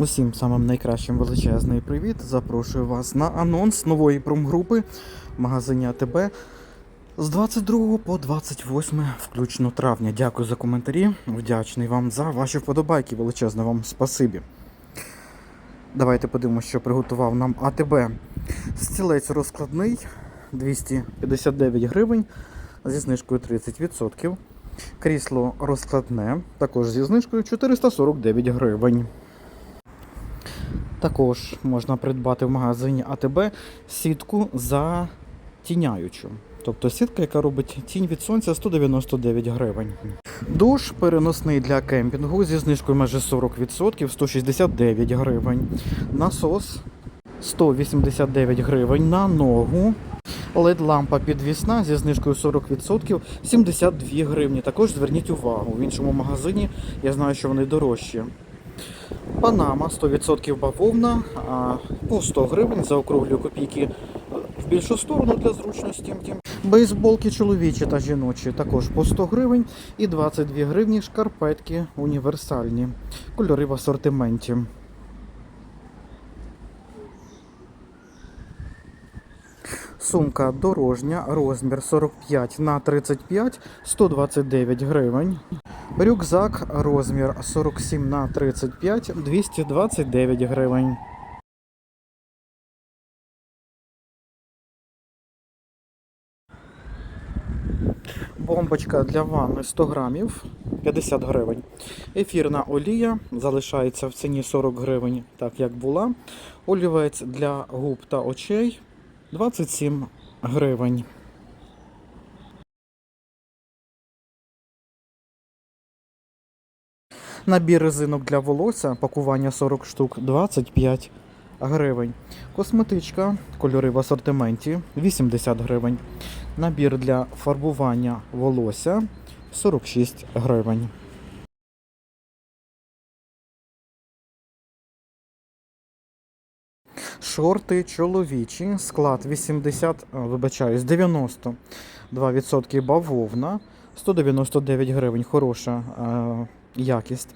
Усім самим найкращим величезний привіт. Запрошую вас на анонс нової промгрупи в магазині АТБ з 22 по 28 включно травня. Дякую за коментарі. Вдячний вам за ваші вподобайки. Величезне вам спасибі. Давайте подивимося, що приготував нам АТБ. Стілець розкладний 259 гривень зі знижкою 30%. Крісло розкладне, також зі знижкою 449 гривень. Також можна придбати в магазині АТБ сітку затіняючу. Тобто сітка, яка робить тінь від сонця 199 гривень. Душ переносний для кемпінгу зі знижкою майже 40% 169 гривень. Насос 189 гривень на ногу. led лампа підвісна зі знижкою 40% 72 гривні. Також зверніть увагу. В іншому магазині я знаю, що вони дорожчі. Панама 100% бавовна по 100 гривень за округлю копійки в більшу сторону для зручності. Бейсболки чоловічі та жіночі також по 100 гривень і 22 гривні шкарпетки універсальні. Кольори в асортименті. Сумка дорожня, розмір 45 на 35, 129 гривень. Рюкзак, розмір 47 на 35, 229 гривень. Бомбочка для ванни 100 грамів 50 гривень. Ефірна олія залишається в ціні 40 гривень, так як була. Олівець для губ та очей 27 гривень. Набір резинок для волосся, пакування 40 штук 25 гривень. Косметичка, кольори в асортименті 80 гривень. Набір для фарбування волосся 46 гривень. Шорти чоловічі, склад 80, а, вибачаюсь, 92% бавовна, 199 гривень, хороша е, якість.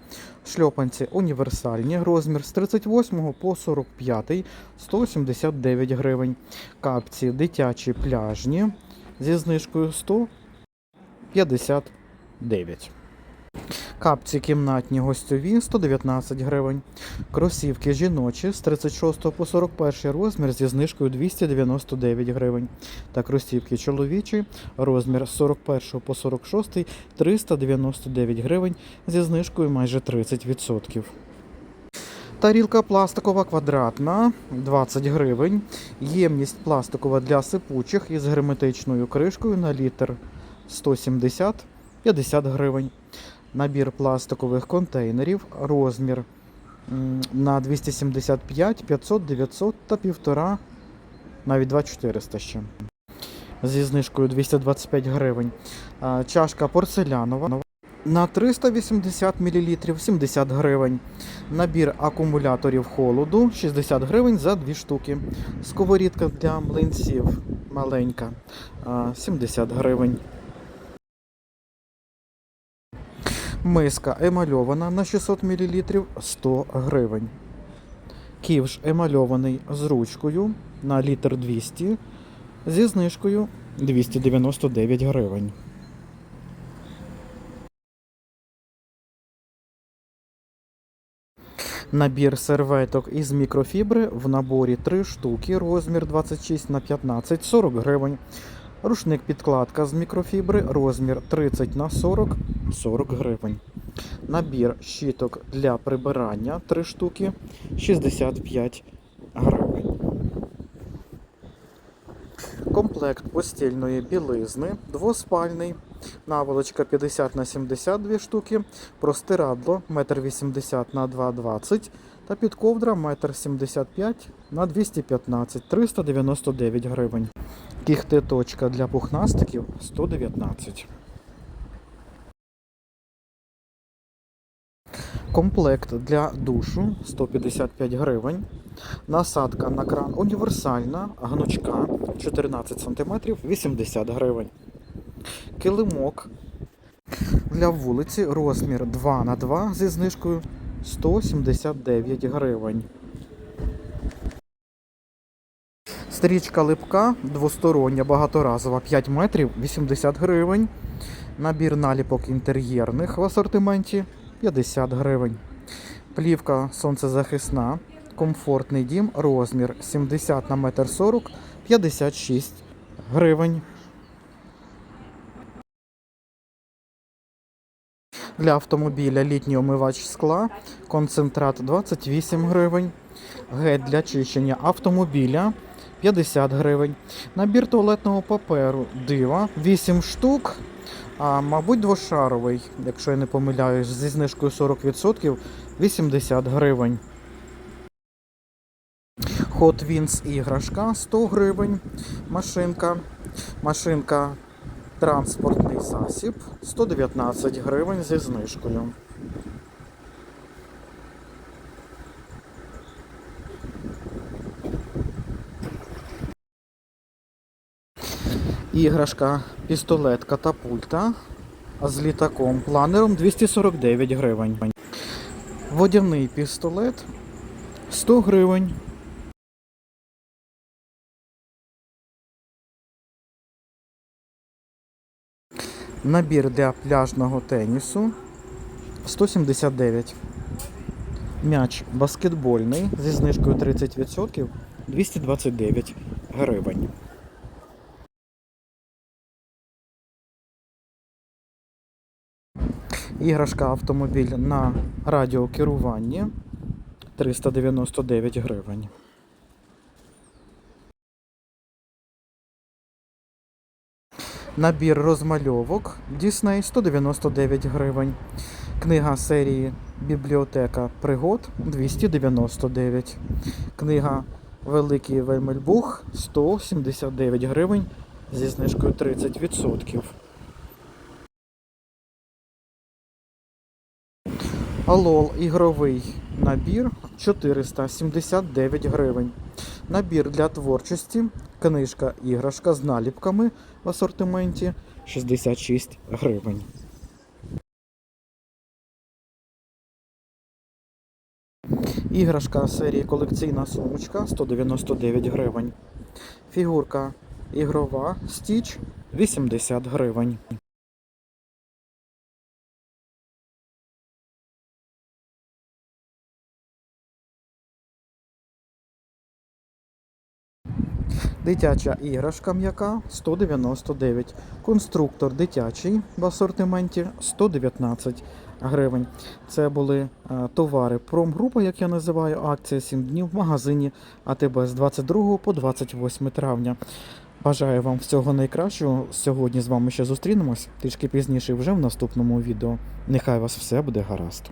Шльопанці універсальні, розмір з 38 по 45, 179 гривень. Капці дитячі пляжні зі знижкою 159. Капці кімнатні гостьові 119 гривень. Кросівки жіночі з 36 по 41 розмір зі знижкою 299 гривень. Та кросівки чоловічі розмір з 41 по 46 399 гривень зі знижкою майже 30%. Тарілка пластикова квадратна 20 гривень. Ємність пластикова для сипучих із герметичною кришкою на літр 170 50 гривень. Набір пластикових контейнерів, розмір на 275, 500, 900 та 1,5, навіть 2400 ще. Зі знижкою 225 гривень. Чашка порцелянова на 380 мл 70 гривень. Набір акумуляторів холоду 60 гривень за 2 штуки. Сковорідка для млинців маленька 70 гривень. Миска емальована на 600 мл 100 гривень. Ківш емальований з ручкою на літр 200 зі знижкою 299 гривень. Набір серветок із мікрофібри в наборі 3 штуки, розмір 26 на 15 40 гривень. Рушник підкладка з мікрофібри, розмір 30 на 40 40 гривень. Набір щіток для прибирання 3 штуки 65 гривень. Комплект постільної білизни двоспальний. Наволочка 50 на 72 штуки, простирадло 1,80 на 2,20 та підковдра 1,75 на 215 399 гривень. Кіхтеточка для пухнастиків 119. Комплект для душу 155 гривень. Насадка на кран універсальна, гнучка 14 см 80 гривень. Килимок для вулиці розмір 2 на 2 зі знижкою 179 гривень. Стрічка липка двостороння, багаторазова 5 метрів 80 гривень. Набір наліпок інтер'єрних в асортименті 50 гривень. Плівка сонцезахисна, комфортний дім, розмір 70 на 1,40 м 56 гривень. Для автомобіля літній омивач скла, концентрат 28 гривень. Гель для чищення автомобіля 50 гривень. Набір туалетного паперу дива 8 штук. А, мабуть, двошаровий, якщо я не помиляюсь, зі знижкою 40% 80 гривень. Hot Wheels іграшка 100 гривень. Машинка. Машинка транспортний засіб 119 гривень зі знижкою. Іграшка пістолет катапульта з літаком планером 249 гривень. Водяний пістолет 100 гривень. Набір для пляжного тенісу 179. М'яч баскетбольний зі знижкою 30% 229 гривень. Іграшка автомобіль на радіокеруванні 399 гривень. Набір розмальовок Disney 199 гривень. Книга серії Бібліотека пригод 299. Книга Великий Вельмельбух 179 гривень зі знижкою 30%. Алол ігровий набір 479 гривень. Набір для творчості, книжка іграшка з наліпками в асортименті 66 гривень. Іграшка серії колекційна сумочка 199 гривень. Фігурка ігрова Стіч 80 гривень. Дитяча іграшка м'яка 199. Конструктор дитячий в асортименті 119 гривень. Це були е, товари промгрупа, як я називаю, акція 7 днів в магазині АТБ з 22 по 28 травня. Бажаю вам всього найкращого. Сьогодні з вами ще зустрінемось трішки пізніше вже в наступному відео. Нехай вас все буде гаразд.